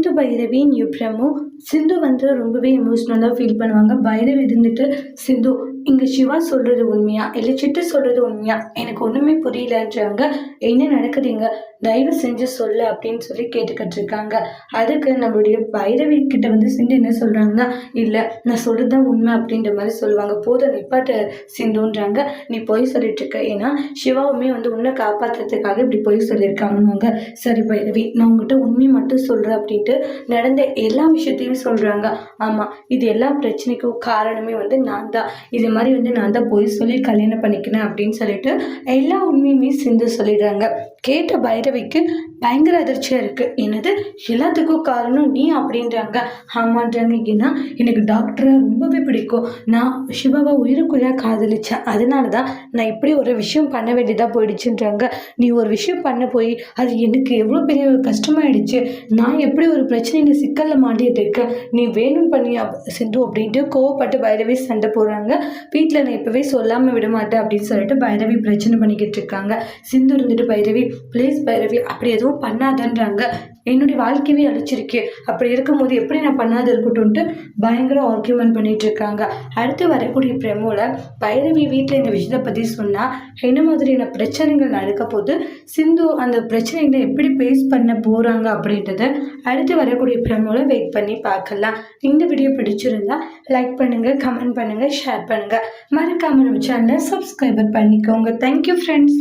Sindhu Bhairavi new promo. சிந்து வந்து ரொம்பவே எமோஷ்னலாக ஃபீல் பண்ணுவாங்க. பைரவி இருந்துட்டு சிந்து இங்கே சிவா சொல்கிறது உண்மையா? இல்லை சிட்டு சொல்கிறது உண்மையா? எனக்கு ஒன்றுமே புரியலன்றாங்க. என்ன நடக்குதுங்க? தயவு செஞ்சு சொல்லு அப்படின்னு சொல்லி கேட்டுக்கிட்டு இருக்காங்க அதுக்கு நம்மளுடைய பைரவி கிட்ட வந்து சிந்து என்ன சொல்கிறாங்கன்னா இல்லை நான் சொல்கிறது தான் உண்மை அப்படின்ற மாதிரி சொல்லுவாங்க. போதும் நிப்பாட்ட சிந்துன்றாங்க. நீ பொய் சொல்லிட்டு இருக்க. ஏன்னா சிவாவுமே வந்து உன்னை காப்பாற்றுறதுக்காக இப்படி பொய் சொல்லியிருக்காங்கன்னுவாங்க சரி பைரவி நான் உங்ககிட்ட உண்மையை மட்டும் சொல்கிறேன் அப்படின்ட்டு நடந்த எல்லா விஷயத்தையும் சொல்கிறாங்க ஆமாம் இது எல்லா பிரச்சனைக்கும் காரணமே வந்து நான் தான். இது மாதிரி வந்து நான் தான் பொய் சொல்லி கல்யாணம் பண்ணிக்கினேன் அப்படின்னு சொல்லிட்டு எல்லா உண்மையுமே சிந்து சொல்லிடுறாங்க. கேட்ட பைரவிக்கு பயங்கர அதிர்ச்சியாக இருக்குது என்னது? எல்லாத்துக்கும் காரணம் நீ அப்படின்றாங்க. ஆமான்றாங்க. ஏன்னா எனக்கு டாக்டரை ரொம்பவே பிடிக்கும். நான் சிவாவை உயிருக்குள்ளாக காதலிச்சேன். அதனால தான் நான் இப்படி ஒரு விஷயம் பண்ண வேண்டியதாக போயிடுச்சுன்றாங்க. நீ ஒரு விஷயம் பண்ண போய் அது எனக்கு எவ்வளோ பெரிய ஒரு கஷ்டமாயிடுச்சு. நான் எப்படி ஒரு பிரச்சனையில் சிக்கலில் மாட்டிகிட்டு இருக்கேன்? நீ வேணும் பண்ணி சிந்து அப்படின்ட்டு கோவப்பட்டு பைரவி சண்டை போடுறாங்க. வீட்டில் நான் இப்போவே சொல்லாமல் விட மாட்டேன் அப்படின்னு சொல்லிட்டு பைரவி பிரச்சனை பண்ணிக்கிட்டு இருக்காங்க. சிந்து இருந்துட்டு பைரவி ப்ளீஸ் பைரவி அப்படி எதுவும் பண்ணாதன்றாங்க. என்னுடைய வாழ்க்கையவே அழிச்சிருக்கு. அப்படி இருக்கும்போது எப்படி நான் பண்ணாத இருக்கட்டும்ன்ட்டு பயங்கர ஆர்கியூமெண்ட் பண்ணிட்டு இருக்காங்க. அடுத்து வரக்கூடிய பிரமோல பைரவி வீட்டில் இந்த விஷயத்தை பற்றி சொன்னால் என்ன மாதிரியான பிரச்சனைகள் நடக்க போது சிந்து அந்த பிரச்சனைகளை எப்படி பேஸ் பண்ண போகிறாங்க அப்படின்றத அடுத்து வரக்கூடிய பிரமோல வெயிட் பண்ணி பார்க்கலாம். இந்த வீடியோ பிடிச்சிருந்தா லைக் பண்ணுங்கள் கமெண்ட் பண்ணுங்கள் ஷேர் பண்ணுங்கள் பண்ணுங்கள் மறக்காமல் நம்ம சேனலை சப்ஸ்கிரைபர் பண்ணிக்கோங்க தேங்க்யூ ஃப்ரெண்ட்ஸ்